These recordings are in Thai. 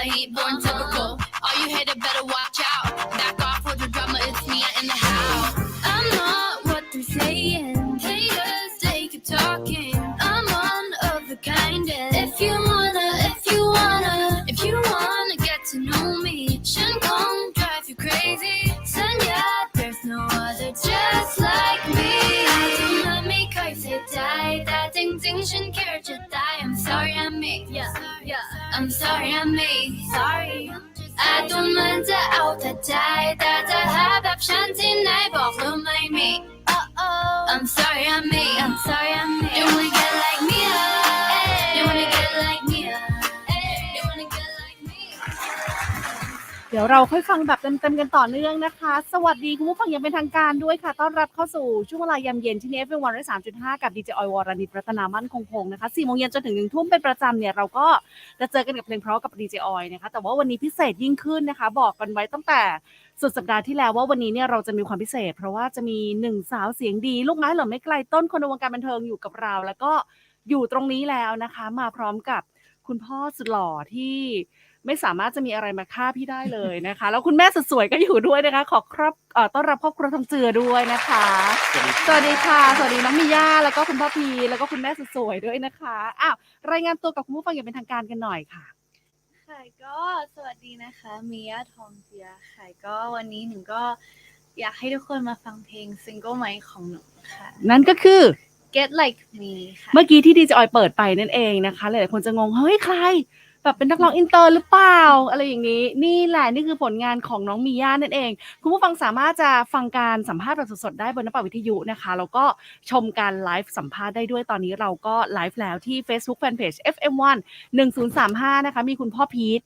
I ain't born typical. All you haters better watch out. Back off with the drama, it's me in the house. I'm not what they're saying. มือน ดี๋ยวเราค่อยฟังแบบเต็มๆกันต่อเนื่องนะคะ สวัสดีคุณผู้ฟังย่างเป็นทางการด้วยค่ะ ต้อนรับเข้าสู่ช่วงเวลายามเย็นที่นี่เอฟเอ็มวันร้อยสามจุดห้ากับดีเจออยวรณิตรัตนามั่นคงพงนะคะสี่โมงเย็นจนถึงหนึ่งทุ่มเป็นประจำเนี่ยเราก็จะเจอกันกับเพลงเพราะกับดีเจออยนะคะ แต่ว่าวันนี้พิเศษยิ่งขึ้นนะคะ บอกกันไว้ตั้งแต่สุดสัปดาห์ที่แล้วว่าวันนี้เนี่ยเราจะมีความพิเศษ เพราะว่าจะมีหนึ่งสาวเสียงดี ลูกไม้หล่นไม่ไกลต้นคนในวงการบันเทิงอยู่กับเรา แล้วก็อยู่ตรงนี้แล้วนะคะ มาพร้อมกับคุณพ่อสุดหล่อที่ ไม่สามารถจะมีอะไรมาฆ่าพี่ได้เลยนะคะ แล้วคุณแม่สุดสวยก็อยู่ด้วยนะคะ ขอครับเอ่อต้อนรับครอบครัวทองเจือด้วยนะคะ สวัสดีค่ะสวัสดีน้องมิย่าแล้วก็คุณพ่อพีแล้วก็คุณแม่สุดสวยด้วยนะคะอ้าวรายงานตัวกับคุณผู้ฟังอย่างเป็นทางการกันหน่อยค่ะค่ะก็สวัสดีนะคะมิยาทองเจียค่ะก็วันนี้หนูก็อยากให้ทุกคนมาฟังเพลงซิงเกิลใหม่ของหนูค่ะ นั่นก็คือ Get Like Me ค่ะ เมื่อกี้ที่ดีเจออยเปิดไปนั่นเองนะคะ หลายๆคนจะงง เฮ้ย ใคร แบบเป็นนักร้องอินเตอร์หรือเปล่า อะไรอย่างนี้ นี่แหละนี่คือผลงานของน้องมีย่านั่นเอง คุณผู้ฟังสามารถจะฟังการสัมภาษณ์แบบสดๆได้บนนปวิทยุนะคะแล้วก็ชมการไลฟ์สัมภาษณ์ได้ด้วยตอนนี้เราก็ไลฟ์แล้วที่ Facebook Fanpage FM1 1035นะคะมีคุณพ่อพีท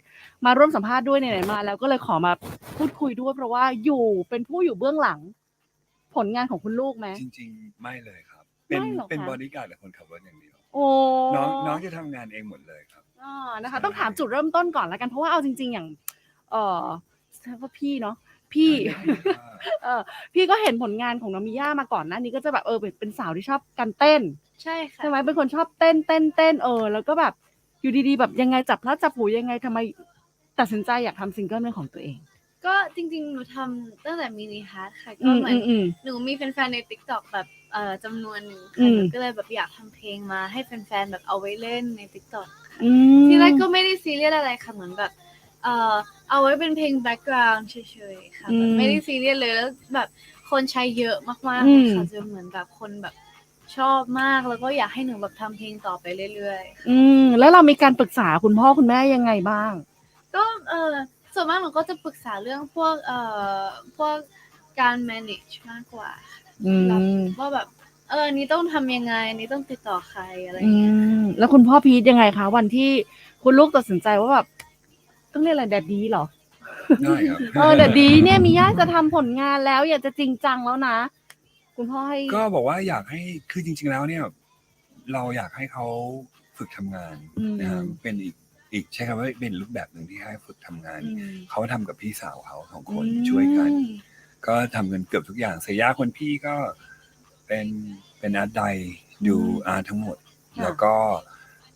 มาร่วมสัมภาษณ์ด้วยไหนๆมา แล้วก็เลยขอมาพูดคุยด้วยเพราะว่าอยู่เป็นผู้อยู่เบื้องหลัง ผลงานของคุณลูกไหม จริง ๆ ไม่เลยครับ เป็นไม่หรอคะเป็นบอดี้การ์ดและคนขับรถอย่างเดียว โอ้ น้องน้องจะทำงานเองหมดเลยครับ อ่านะคะ ต้องถามจุดเริ่มต้นก่อนแล้วกันเพราะว่าเอาจริง ๆ อย่าง เออใช่ว่าพี่เนาะพี่ เออพี่ก็เห็นผลงานของน้องมิย่ามาก่อนหน้านี้ก็จะแบบเออเป็นเป็นสาวที่ชอบการเต้นใช่ค่ะใช่ไหมเป็นคนชอบเต้นเต้นเต้นเออ แล้วก็แบบอยู่ดีๆ แบบยังไงจับพลัดจับผลูยังไงทำไมตัดสินใจอยากทำซิงเกิลเป็นของตัวเอง ก็จริง ๆ หนูทำตั้งแต่มินิฮาร์ดค่ะอืก็มเหมืออืนมอืมหนูมีแฟนๆใน t ิ k t o k แบบเอ่อจำนวนหนึ่งอืค่ะมหนูก็เลยแบบอยากทำเพลงมาให้แฟนๆแบบเอาไว้เล่นใน t ิ k t o k อืมทีแรกก็ไม่ได้ซีเรียสอะไรค่ะเหมือนแบบเอ่อเอาไว้เป็นเพลงแบ็กกราวด์เฉยๆค่ะแบบไม่ได้ซีเรียสเลยแล้วแบบคนใช้เยอะมากๆเลยค่ะจนเหมือนแบบคนแบบชอบมากแล้วก็อยากให้หนูแบบทำเพลงต่อไปเรื่อยๆอืมแล้วเรามีการปรึกษาคุณพ่อคุณแม่ยังไงบ้างก็เออส่วนมากหนูก็จะปรึกษาเรื่องพวกเอ่อพวกการ manage มากกว่า อืมแบบว่าแบบ เอออนนี้ต้องทำยังไงอันนี้ต้องติดต่อใครอะไรออืย่างเงี้ยมแล้วคุณพ่อพีทยังไงคะ วันที่คุณลูกตัดสินใจว่าแบบต้องเรียกอะไรแดดดีเหรอ ได้ครับ เออแดดดีเนี่ยมีญาติจะทำผลงานแล้ว อยากจะจริงจังแล้วนะ คุณพ่อให้ ก็บอกว่าอยากให้คือจริง ๆ แล้วเนี่ย เราอยากให้เขาฝึกทำงานอืม นะครับเป็นอีกอีกใช้คำว่าเป็นรูปแบบหนึ่งที่ให้ฝึกทำงาน อืมเขาทำกับพี่สาวเขาสองคนช่วยกันอืมก็ทำกันเกือบทุกอย่างเสยยาคนพี่ก็ เป็นเป็นอาร์ตไดดูอาร์ตทั้งหมดแล้วก็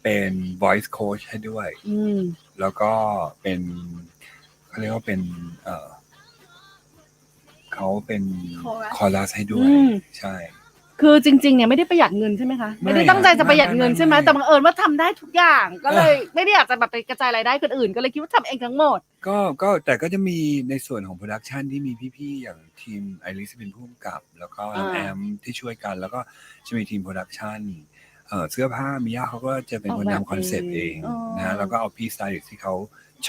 เป็น voice coach ให้ด้วย อืม แล้วก็เป็นเขาเรียกว่าเป็น เออเขาเป็น Chorus คอรัสให้ด้วย อืม ใช่ คือจริงๆเนี่ยไม่ได้ประหยัดเงินใช่ไหมคะไม่ไม่ได้ตั้งใจจะประหยัดเงินใช่ไหมไม่ไม่ แต่บังเอิญว่าทำได้ทุกอย่าง ก็เลยไม่ได้อยากจะแบบไปกระจายรายได้คนอื่น ก็เลยคิดว่าทำเองทั้งหมด ก็ก็แต่ก็จะมีในส่วนของโปรดักชันที่มีพี่ๆ อย่างทีมไอริสเป็นผู้กำกับ แล้วก็อ่า แอมที่ช่วยกัน แล้วก็จะมีทีมโปรดักชันเอ่อเสื้อผ้ามิยาเขาก็จะเป็นคนออกแบบทำคอนเซปต์เองเองอ๋อนะฮะแล้วก็เอาพี่สไตลิสต์ที่เขา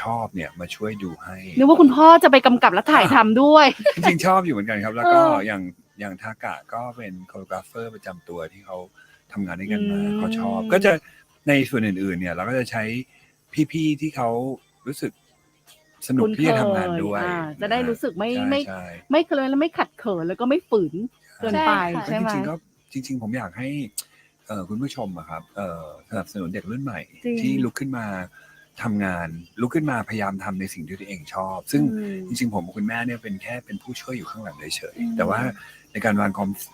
ชอบเนี่ยมาช่วยดูให้ นึกว่าคุณพ่อจะไปกำกับและถ่ายทำด้วย จริงๆชอบอยู่เหมือนกันครับ แล้วก็เอออย่าง อย่างทากะก็เป็นโคโรกราฟเฟอร์ประจำตัวที่เขาทำงานด้วยกันมาอืม เขาชอบ ก็จะในส่วนอื่นๆ เนี่ย เราก็จะใช้พี่ๆที่เขารู้สึกสนุกคุ้นที่จะเคยทำงานด้วยอ่าจะได้รู้สึกไม่ใช่ไม่ใช่ ไม่เคยและไม่ขัดเขินแล้วก็ไม่ฝืนเกินไปใช่ค่ะใช่ไหม จริงๆก็จริง ๆ ผมอยากให้เอ่อคุณผู้ชมอะครับเอ่อสนับสนุนเด็กรุ่นใหม่ จริง ที่ลุกขึ้นมาทำงาน ลุกขึ้นมาพยายามทำในสิ่งที่ตัวเองชอบ ซึ่งอืม จริง ๆ ผมกับคุณแม่เนี่ยเป็นแค่เป็นผู้ช่วยอยู่ข้างหลังเฉยอืม ๆแต่ว่าใน การวาง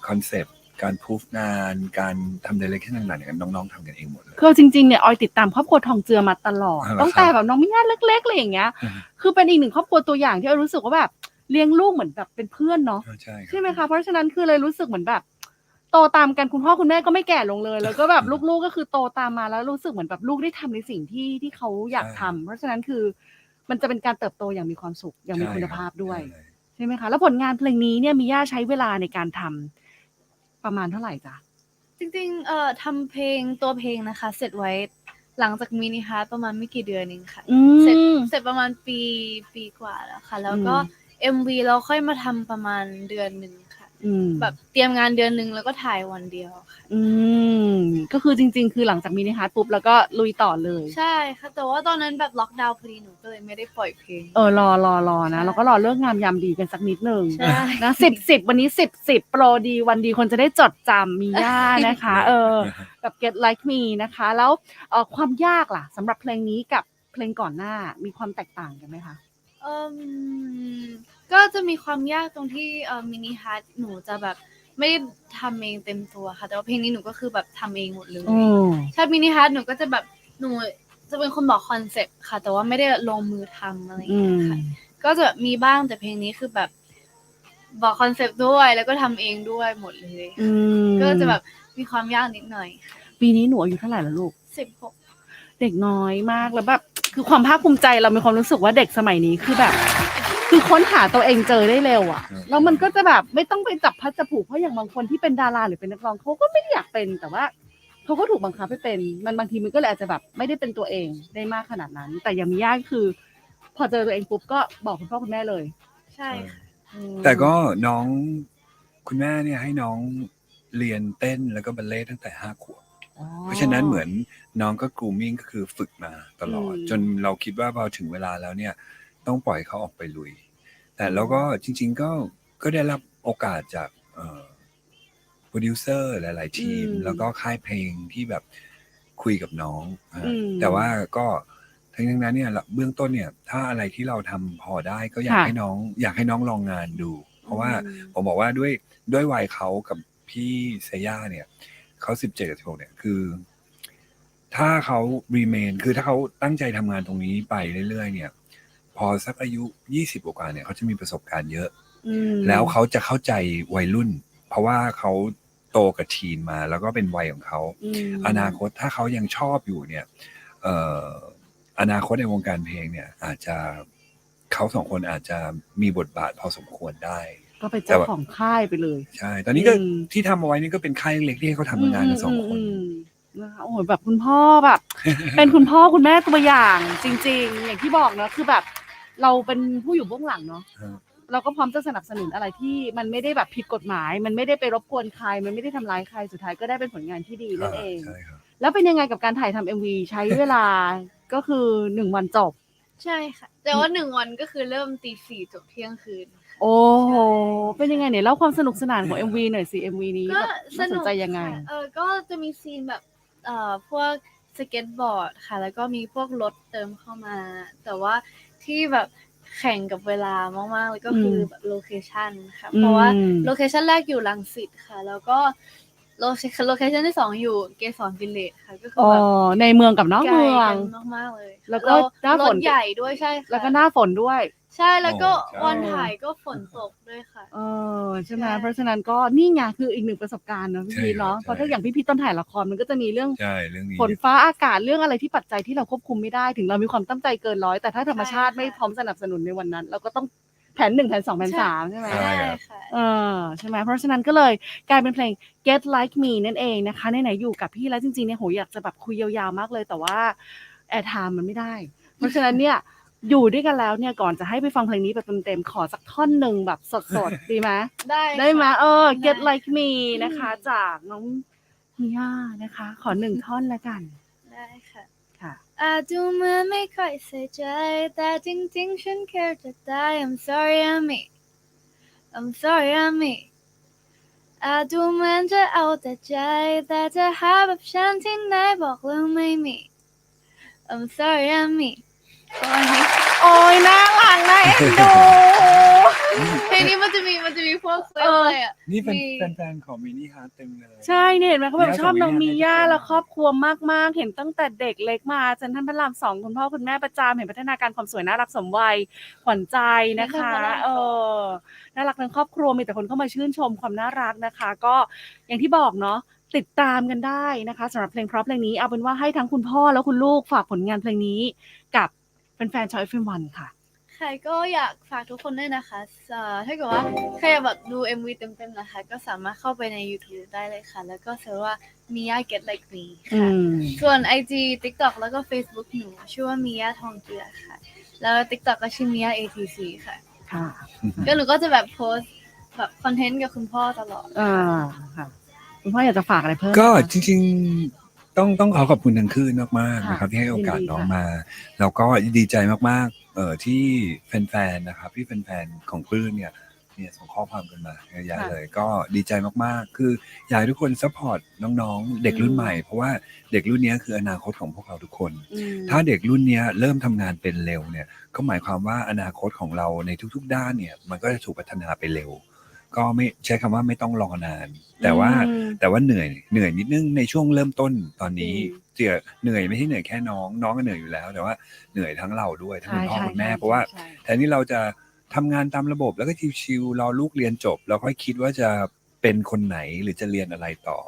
คอนเซปต์การพูฟงาน การทำเดเรคชั่นต่างๆเนี่ยน้องๆทำกันเองหมดเลย คือจริงๆเนี่ยออยติดตามครอบครัวทองเจือมาตลอดอ๋อเหรอตั้งแต่แบบน้องมิญาติเล็กๆอะไรอย่างเงี้ยอืมคือเป็นอีกหนึ่งครอบครัวตัวอย่างที่ออยรู้สึกว่าแบบเลี้ยงลูกเหมือนแบบเป็นเพื่อนเนาะใช่ครับใช่ไหมคะเพราะฉะนั้นคือเลยรู้สึกเหมือนแบบโตตามกันคุณพ่อคุณแม่ก็ไม่แก่ลงเลย แล้วก็แบบลูกๆก็คือโตตามมาแล้วรู้สึกเหมือนแบบลูกได้ทำในสิ่งที่ที่เขาอยากทำเพราะฉะนั้นคือมันจะเป็นการเติบโตอย่างมีความสุขอย่างมีคุณภาพด้วย ใช่ใช่ไหมคะ แล้วผลงานเพลงนี้เนี่ยมีย่าใช้เวลาในการทำประมาณเท่าไหร่จ๊ะ จริงๆ เอ่อทำเพลงตัวเพลงนะคะ เสร็จไว้หลังจากมินิฮาร์ดประมาณไม่กี่เดือนเองค่ะ อืเสร็จมเสร็จประมาณปีปีกว่าแล้วค่ะ แล้วก็ อื MV เราค่อยมาทำประมาณเดือนหนึ่งค่ะ อืมแบบเตรียมงานเดือนหนึ่งแล้วก็ถ่ายวันเดียวค่ะ อืมก็คือจริง ๆ คือหลังจากมินิฮาร์ดปุ๊บแล้วก็ลุยต่อเลย ใช่ค่ะ แต่ว่าตอนนั้นแบบล็อกดาวน์พอดีหนูก็เลยไม่ได้ปล่อยเพลง เออรอรอรอนะใช่เราก็รอเลิกงามยามดีกันสักนิดหนึ่งใช่ นะสิบสิบวันนี้สิบสิบโปรดีวันดีคนจะได้จดจำมีย่านะคะ เออแบบ get like me นะคะ แล้วเอ่อความยากล่ะสำหรับเพลงนี้กับเพลงก่อนหน้ามีความแตกต่างกันไหมคะ เอ่มก็จะมีความยากตรงที่เอ่อมินิฮาร์ดหนูจะแบบไม่ได้ทำเองเต็มตัวค่ะ แต่ว่าเพลงนี้หนูก็คือแบบทำเองหมดเลย อืม ถ้ามินิฮาร์ดหนูก็จะแบบหนูจะเป็นคนบอกคอนเซปต์ค่ะ แต่ว่าไม่ได้ลงมือทำอะไรอย่างอืเงี้มยค่ะ ก็จะแบบมีบ้างแต่เพลงนี้คือแบบ บอกคอนเซปต์ด้วยแล้วก็ทำเองด้วยหมดเลย อืมก็จะแบบมีความยากนิดหน่อยปีนี้หนูอายุเท่าไหร่แล้วลูก สิบหกเด็กน้อยมากแล้วแบบคือความภาคภูมิใจเรามีความรู้สึกว่าเด็กสมัยนี้คือแบบ คือค้นหาตัวเองเจอได้เร็วอะอืมแล้วมันก็จะแบบไม่ต้องไปจับพัดจับผูกเพราะอย่างบางคนที่เป็นดาราหรือเป็นนักร้องเขาก็ไม่ได้อยากเป็นแต่ว่าเขาก็ถูกบังคับให้เป็น มันบางทีมันก็เลยอาจจะแบบไม่ได้เป็นตัวเองได้มากขนาดนั้น แต่อย่างมีย่าคือ พอเจอตัวเองปุ๊บก็บอกคุณพ่อคุณแม่เลย ใช่ค่ะอืมแต่ก็น้องคุณแม่เนี่ยให้น้องเรียนเต้นแล้วก็บัลเล่ต์ตั้งแต่ห้าขวบอ๋อเพราะฉะนั้นเหมือนน้องก็กรูมิ่งก็คือฝึกมาตลอดอืมจนเราคิดว่าพอถึงเวลาแล้วเนี่ย ต้องปล่อยเขาออกไปลุย แต่เราก็จริง ๆ ก็ก็ได้รับโอกาสจากโปรดิวเซอร์หลาย ๆ ทีมอืมแล้วก็ค่ายเพลงที่แบบคุยกับน้องอะอืมแต่ว่าก็ทั้งนี้นั้นเนี่ยเบื้องต้นเนี่ย ถ้าอะไรที่เราทำพอได้ก็อยากค่ะให้น้อง อยากให้น้องลองงานดู เพราะว่าอืมผมบอกว่าด้วยด้วยวัยเขากับพี่เซย่าเนี่ยเขาสิบเจ็ดกับสิบหกเนี่ยคือ ถ้าเขา remain คือถ้าเขาตั้งใจทำงานตรงนี้ไปเรื่อย ๆ เนี่ย พอสักอายุยี่สิบกว่าๆเนี่ยเขาจะมีประสบการณ์เยอะ อืมแล้วเขาจะเข้าใจวัยรุ่น เพราะว่าเขาโตกับทีนมาแล้วก็เป็นวัยของเขา มอนาคตถ้าเขายังชอบอยู่เนี่ยเอ่ออนาคตในวงการเพลงเนี่ย อาจจะเขาสองคนอาจจะมีบทบาทพอสมควรได้ ก็เป็นเจ้าของค่ายไปเลยใช่ ตอนนี้ก็อืม ที่ทำเอาไว้นี่ก็เป็นค่ายเล็กๆที่ให้เขาทำงานกันสองคนมนะคะโอ้โหแบบคุณพ่อแบบ เป็นคุณพ่อคุณแม่ตัวอย่างจริง ๆ อย่างที่บอกเนอะคือแบบ เราเป็นผู้อยู่เบื้องหลังเนาะครับเราก็พร้อมจะสนับสนุนอะไรที่มันไม่ได้แบบผิดกฎหมาย มันไม่ได้ไปรบกวนใคร มันไม่ได้ทำร้ายใครสุดท้ายก็ได้เป็นผลงานที่ดีนั่นเอง ใช่ครับ แล้วเป็นยังไงกับการถ่ายทำเอ็มวีใช้เวลา ก็คือหนึ่งวันจบ ใช่ค่ะ แต่ว่าหนึ่งวันก็คือเริ่มตีสี่จบเที่ยงคืน โอ้โหเป็นยังไงเนี่ยเล่าความสนุกสนานของ MV หน่อยสิ MV นี้ก็แบบสน่าสนุนกใจยังไง ค่ะเออก็จะมีซีนแบบเอ่อพวกสเก็ตบอร์ดค่ะ แล้วก็มีพวกรถเติมเข้ามา แต่ว่า ที่แบบแข่งกับเวลามากๆเลยก็คือแบบโลเคชันค่ะ เพราะว่าอืมโลเคชันแรกอยู่ลังสิตค่ะ แล้วก็โลเคโลเคชันที่สองอยู่เกสรวิลเลจค่ะก็คืออ๋อแบบในเมืองกับนอกไกลเมืองกันมากๆเลย แล้วก็รหน้าฝนรถใหญ่ด้วยใช่ค่ะแล้วก็หน้าฝนด้วย ใช่แล้วก็โอ้ใช่ วันถ่ายก็ฝนตกด้วยค่ะ เออใช่ไหมใช่ เพราะฉะนั้นก็นี่ไงคืออีกหนึ่งประสบการณ์เนอะพี่ใช่พีชเนาะครับเพราะถ้าใช่อย่างพี่พีชตอนถ่ายละครมันก็จะมีเรื่องใช่เรื่องนี้ ฝนฟ้าอากาศเรื่องอะไรที่ปัจจัยที่เราควบคุมไม่ได้ถึงเรามีความตั้งใจเกินร้อยแต่ถ้าธรรมชาติใช่ค่ะ ไม่พร้อมสนับสนุนในวันนั้น เราก็ต้องแผนหนึ่งแผนสองแผนสามใช่ไหม ใช่ใช่ครับค่ะ เออใช่ไหมเพราะฉะนั้นก็เลยกลายเป็นเพลง Get Like Me นั่นเองนะคะไหนๆอยู่กับพี่แล้วจริงๆเนี่ยโหอยากจะแบบคุยยาวๆมากเลย แต่ว่าแอร์ไทม์มันไม่ได้ เพราะฉะนั้นเนี่ย อยู่ด้วยกันแล้วเนี่ยก่อนจะให้ไปฟังเพลงนี้แบบเต็มๆขอสักท่อนหนึ่งแบบสดๆ ดีไหมได้ได้ไหมค่ะเออ Get ได้ Like Me นะคะ จากน้องมิย่านะคะ ขอหนึ่งท่อนละกัน ได้ค่ะค่ะอาจดูเหมือนไม่ค่อยใส่ใจ แต่จริงๆ ฉัน care จะตาย I'm sorry I'm me I'm sorry I'm me อาจดูเหมือนจะเอาแต่ใจ แต่จะหาแบบฉันที่ไหนบอกแล้วไม่มี I'm sorry I'm me ประมาณนี้ โอ้ยน่ารักน่าเอ็นดูเพลงนี้มันจะมีมันจะมีพวกเฟซเออเลยอะ นี่เป็นมี แฟนๆของมินิฮาร์ตเต็มเลย ใช่เนี่ยเห็นไหมเขาแบบมิย่าชอบน้องกับมิมิย่าย่าเนี่ยแล้วครอบครัวมากๆ เห็นตั้งแต่เด็กเล็กมาจนท่านพระรามสองคุณพ่อคุณแม่ประจำเห็นพัฒนาการความสวยน่ารักสมวัยขวัญใจนะคะท่านพระรามสองเออน่ารักทั้งครอบครัวมีแต่คนเข้ามาชื่นชมความน่ารักนะคะ ก็อย่างที่บอกเนาะติดตามกันได้นะคะสำหรับเพลงเพราะเพลงนี้เอาเป็นว่าให้ทั้งคุณพ่อแล้วคุณลูกฝากผลงานเพลงนี้กับ แฟนๆชอยฟิมวันค่ะ ใครก็อยากฝากทุกคนด้วยนะคะเอ่อถ้าเกิดว่าใครอยากแบบดู MV เต็มๆนะคะ ก็สามารถเข้าไปใน YouTube ได้เลยค่ะ แล้วก็เสิร์ชว่า Mia Get Like Me อืค่ะ ม ส่วน IG TikTok แล้วก็ Facebook หนู ชื่อว่า Mia ทองเจือค่ะ แล้ว TikTok ก็ชื่อ Mia ATC ค่ะ ค่ะก็หนูก็จะแบบโพสต์แบบคอนเทนต์กับคุณพ่อตลอด อ่าค่ะ คุณพ่ออยากจะฝากอะไรเพิ่มก็ไหมคะ จริงๆ ต้องต้องขอขอบคุณทางคลื่นมากๆค่ะนะครับ ที่ให้โอกาสยินดีน้องค่ะมา แล้วก็ดีใจมากๆ เอ่อที่แฟนๆนะครับ ที่แฟนๆของคลื่นเนี่ยเนี่ยส่งข้อความกันมาเยอะแยะเลย ก็ดีใจมากๆ คืออยากให้ทุกคนซัพพอร์ตน้องๆ เด็กรุ่นใหม่ เพราะว่าเด็กรุ่นเนี้ยคืออนาคตของพวกเราทุกคนอืมถ้าเด็กรุ่นเนี้ยเริ่มทำงานเป็นเร็วเนี่ย ก็หมายความว่าอนาคตของเราในทุกๆ ด้านเนี่ย มันก็จะถูกพัฒนาไปเร็ว ก็ไม่ใช้คำว่าไม่ต้องรอนาน แต่ว่าอืมแต่ว่าเหนื่อยเหนื่อยนิดนึงในช่วงเริ่มต้นตอนนี้อืมเจียเหนื่อยไม่ใช่เหนื่อยแค่น้อง น้องก็เหนื่อยอยู่แล้ว แต่ว่าเหนื่อยทั้งเราด้วยทั้งใช่คุณพ่อใช่คุณแม่ใช่เพราะว่าใช่แทนที่เราจะทำงานตามระบบแล้วก็ชิวๆรอลูกเรียนจบ แล้วค่อยคิดว่าจะเป็นคนไหนหรือจะเรียนอะไรต่อ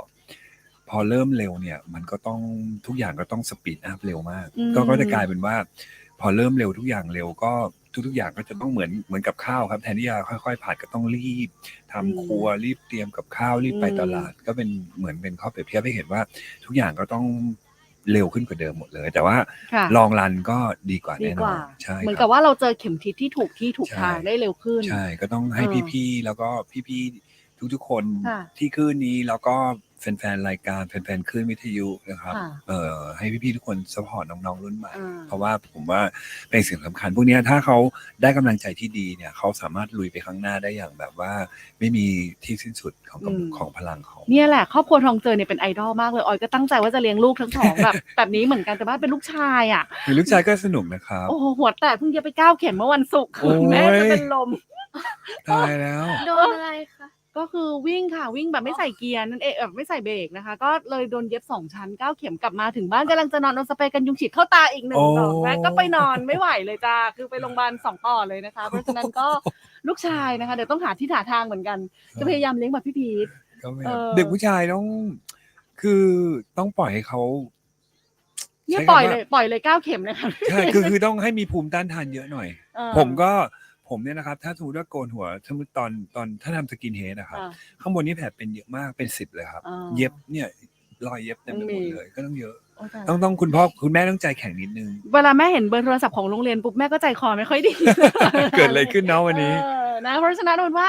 พอเริ่มเร็วเนี่ย มันก็ต้องทุกอย่างก็ต้องสปีดอัพเร็วมากอืมก็ก็จะกลายเป็นว่า พอเริ่มเร็วทุกอย่างเร็วก็ทุกๆอย่างก็จะต้องเหมือนเหมือนกับข้าวครับแทนที่จะค่อยๆผัดก็ต้องรีบทำครัวรีบเตรียมกับข้าวรีบไปตลาด ก็เป็นเหมือนเป็นข้อเปรียบเทียบให้เห็นว่า ทุกอย่างก็ต้องเร็วขึ้นกว่าเดิมหมดเลย แต่ว่าค่ะลองรันก็ดีกว่าดีแน่นกอว่านใช่เหมือนคกัรับบว่าเราเจอเข็มทิศที่ถูกที่ถูกใช่ทางได้เร็วขึ้น ใช่ก็ต้องให้เออพี่ๆแล้วก็พี่ๆทุกๆคนค่ะที่คลื่นนี้แล้วก็ แฟนๆรายการแฟนๆคลื่นวิทยุนะครับค่ะเอ่อให้พี่ๆทุกคนสปอร์ตน้องๆรุ่นใหม่ อ่า เพราะว่าผมว่าเป็นสิ่งสำคัญ พวกเนี้ยถ้าเขาได้กำลังใจที่ดีเนี่ยเขาสามารถลุยไปข้างหน้าได้อย่างแบบว่า ไม่มีที่สิ้นสุดของกำอืม ของพลังเขา เนี่ยแหละครอบครัวทองเจอเนี่ยเป็นไอดอลมากเลยออยก็ตั้งใจว่าจะเลี้ยงลูกทั้งสองแบบ แบบนี้เหมือนกันแต่ว่าเป็นลูกชายอะมีลูกชายก็สนุกนะครับ โอ้โหหัวแตกเพิ่งจะไปก้าวเข็มเมื่อวันศุกร์โอ้ย แม่จะเป็นลม ตายแล้ว โดนอะไรคะ ก็คือวิ่งค่ะวิ่งแบบไม่ใส่เกียร์นั่นเองแบบไม่ใส่เบรกนะคะ ก็เลยโดนเย็บสองชั้นเก้าเข็มกลับมาถึงบ้านกำลังจะนอนเอาสเปรย์กันยุงฉีดเข้าตาอีกหนึ่งโอ้ดอกนะก็ไปนอนไม่ไหวเลยจ้าคือไปโรงพยาบาลสองต่อเลยนะคะ เพราะฉะนั้นก็ลูกชายนะคะเดี๋ยวต้องหาที่หาทางเหมือนกันจะพยายามเลี้ยงแบบพี่พีทก็ไม่เออเด็กผู้ชายต้องคือต้องปล่อยให้เขาเนี่ยใช้คำปล่อยว่าเลยปล่อยเลยเก้าเข็มเลยค่ะใช่คือคือต้องให้มีภูมิต้านทานเยอะหน่อยเออผมก็ ผมเนี่ยนะครับ ถ้าสมมติว่าโกนหัวสมมติตอนตอนถ้าทำสกินเฮดนะครับ อ่า ข้างบนนี่แผลเป็นเยอะมากเป็นสิบเลยครับ อ่าเย็บเนี่ยรอยเย็บเต็มไปหมต้องดมี เลยก็ต้องเยอะ โอ้ตายต้องต้องคุณพ่อคุณแม่ต้องใจแข็งนิดนึง เวลาแม่เห็นเบอร์โทรศัพท์ของโรงเรียนปุ๊บแม่ก็ใจคอไม่ค่อยดี เกิดอะไรขึ้นเนาะวันนี้ เออนะเพราะฉะนั้นนนว่า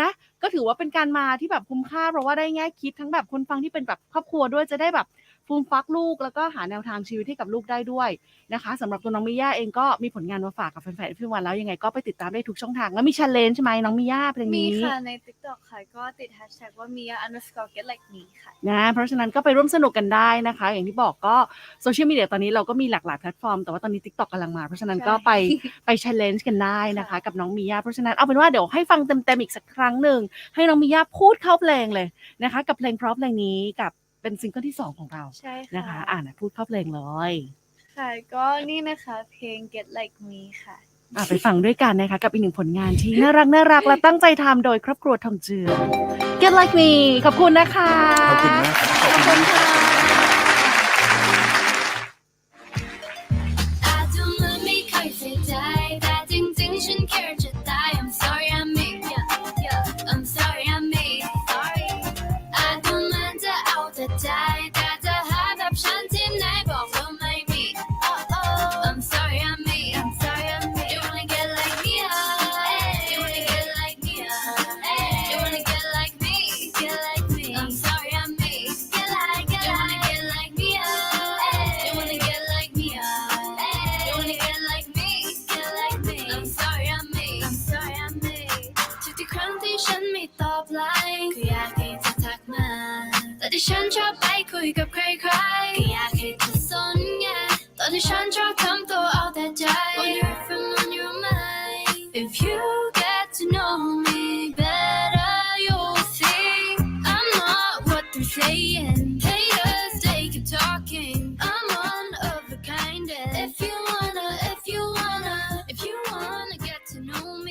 นะ ก็ถือว่าเป็นการมาที่แบบคุ้มค่าเพราะว่าได้แง่คิดทั้งแบบคนฟังที่เป็นแบบครอบครัวด้วยจะได้แบบ ฟูมฟักลูกแล้วก็หาแนวทางชีวิตให้กับลูกได้ด้วยนะคะสำหรับตัวน้องมิย่าเองก็มีผลงานมาฝากกับแฟนๆพี่วันแล้วยังไงก็ไปติดตามได้ทุกช่องทางแล้วมีชันเลนใช่ไหมน้องมิย่าเพลงมีนี้ ค่ะใน TikTok ค่ะก็ติด hashtag ว่า Mia underscore get like me ค่ะ นะเพราะฉะนั้นก็ไปร่วมสนุกกันได้นะคะ อย่างที่บอกก็โซเชียลมีเดียตอนนี้เราก็มีหลากหลายแพลตฟอร์ม แต่ว่าตอนนี้ TikTok กำลังมา เพราะฉะนั้นใช่ก็ไปไป challenge กันได้นะคะค่ะกับน้องมีย่าเพราะฉะนั้นเอาเป็นว่าเดี๋ยวให้ฟังเต็มๆอีกสักครั้งหนึ่ง ให้น้องมีย่าพูดเข้าเพลงเลยนะคะ กับเพลงเพราะเพลงนี้กับ เป็นซิงเกิลที่2ของเราใช่นะคะค่ะอ่านพูดเข้าเพลงเลยค่ะก็นี่นะคะเพลง get like me ค่ะ อะไปฟังด้วยกันนะคะ กับอีกหนึ่งผลงานที่น่ารักน่ารักและตั้งใจทำโดยครอบครัวทองเจือ Get Like Me ขอบคุณนะคะ ขอบคุณมากครับ ขอบคุณมากครั ที่ฉันชอบไปคุยกับใครๆก็อยากให้เธอสนไงตอนที่ฉันชอบทำตัว